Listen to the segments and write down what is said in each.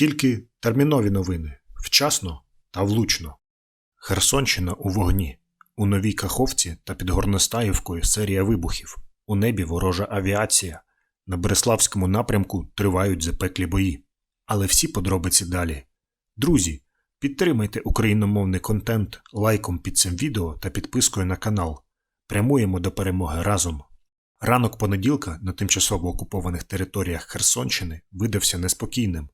Тільки термінові новини вчасно та влучно. Херсонщина у вогні. У новій Каховці та під Горностаївкою серія вибухів. У небі ворожа авіація. На Береславському напрямку тривають запеклі бої. Але всі подробиці далі. Друзі, підтримайте україномовний контент лайком під цим відео та підпискою на канал. Прямуємо до перемоги разом. Ранок понеділка на тимчасово окупованих територіях Херсонщини видався неспокійним.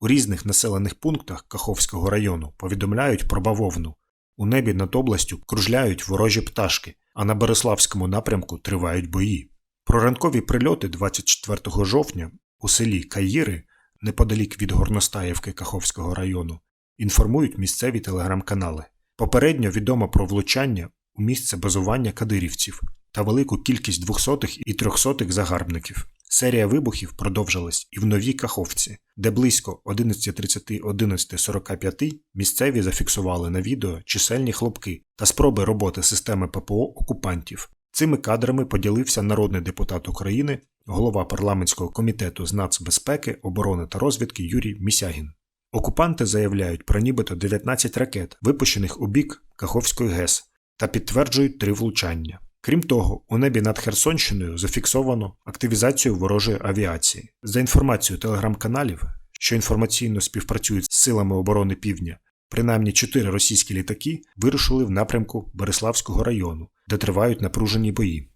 У різних населених пунктах Каховського району повідомляють про бавовну. У небі над областю кружляють ворожі пташки, а на Береславському напрямку тривають бої. Про ранкові прильоти 24 жовтня у селі Каїри, неподалік від Горностаївки Каховського району, інформують місцеві телеграм-канали. Попередньо відомо про влучання у місце базування кадирівців та велику кількість двохсотих і трьохсотих загарбників. Серія вибухів продовжилась і в Новій Каховці, де близько 11.30-11.45 місцеві зафіксували на відео чисельні хлопки та спроби роботи системи ППО окупантів. Цими кадрами поділився народний депутат України, голова парламентського комітету з нацбезпеки, оборони та розвідки Юрій Місягін. Окупанти заявляють про нібито 19 ракет, випущених у бік Каховської ГЕС, та підтверджують три влучання. Крім того, у небі над Херсонщиною зафіксовано активізацію ворожої авіації. За інформацією телеграм-каналів, що інформаційно співпрацюють з силами оборони Півдня, принаймні чотири російські літаки вирушили в напрямку Береславського району, де тривають напружені бої.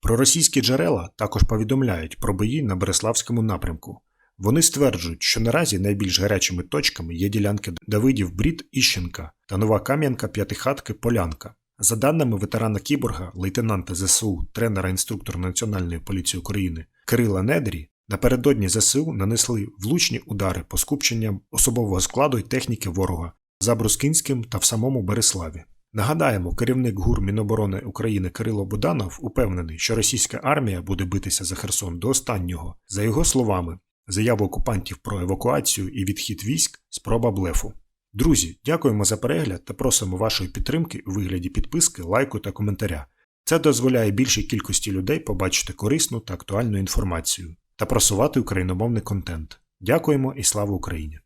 Проросійські джерела також повідомляють про бої на Береславському напрямку. Вони стверджують, що наразі найбільш гарячими точками є ділянки Давидів Брід Іщенка та Нова Кам'янка П'ятихатки Полянка. За даними ветерана Кіборга, лейтенанта ЗСУ, тренера інструктора Національної поліції України Кирила Недрі, напередодні ЗСУ нанесли влучні удари по скупченням особового складу й техніки ворога за Брускинським та в самому Береславі. Нагадаємо, керівник ГУР Міноборони України Кирило Буданов упевнений, що російська армія буде битися за Херсон до останнього. За його словами, заяву окупантів про евакуацію і відхід військ спроба блефу. Друзі, дякуємо за перегляд та просимо вашої підтримки у вигляді підписки, лайку та коментаря. Це дозволяє більшій кількості людей побачити корисну та актуальну інформацію та просувати україномовний контент. Дякуємо і слава Україні!